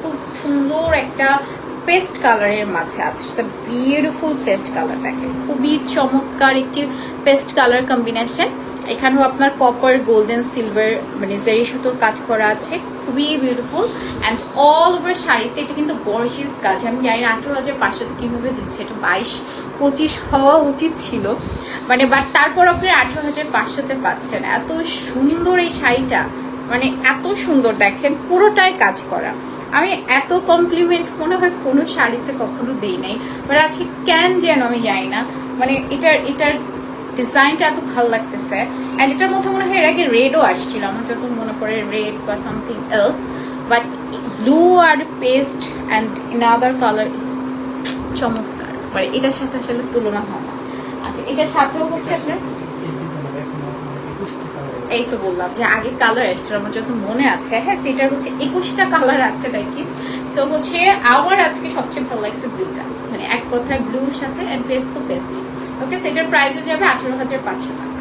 খুব সুন্দর একটা পেস্ট কালারের মাঝে আছে। ইটস বিউটিফুল পেস্ট কালার দেখেন। খুবই চমৎকার একটি পেস্ট কালার কম্বিনেশন এখানেও আপনার কপার গোল্ডেন সিলভার মানে জেরি সুতোর কাজ করা আছে। খুবই বিউটিফুল অ্যান্ড অল ওভার শাড়িতে এটা কিন্তু গর্জিয়াস কাজ। আমি জানি না আঠেরো হাজার পাঁচশোতে কীভাবে দিচ্ছে, এটা বাইশ, পঁচিশ হওয়া উচিত ছিল। মানে বাট তারপর আপনি আঠেরো হাজার পাঁচশোতে পাচ্ছেন। এত সুন্দর এই শাড়িটা। মানে এত সুন্দর দেখেন, পুরোটাই কাজ করা। আমি এত কমপ্লিমেন্ট মনে হয় কোনো শাড়িতে কখনো দেই নাই। বাট আজকে কেন যেন আমি জানি না। মানে এটার এটার ডিজাইনটা এত ভালো লাগতেছে। অ্যান্ড এটার মধ্যে মনে হয় এর আগে রেডও আসছিল। আমার যত মনে পড়ে রেড বা something else but blue R paste and in other colour is চমৎকার। মানে এটার সাথে আসলে তুলনা হয় না। আচ্ছা এটার সাথেও হচ্ছে আপনার এই ডিজাইনের এখনও মানে একুশটি কালার এই তো বললাম যে আগে কালার এসছিল আমার যত মনে আছে হ্যাঁ সেটার হচ্ছে একুশটা কালার আছে নাকি? সো হচ্ছে আমার আজকে সবচেয়ে ভালো লাগছে ব্লুটা মানে এক কথায় ব্লুর সাথে অ্যান্ড বেস্ট তো বেস্ট ওকে সেটার প্রাইসও যাবে আঠেরো হাজার পাঁচশো টাকা।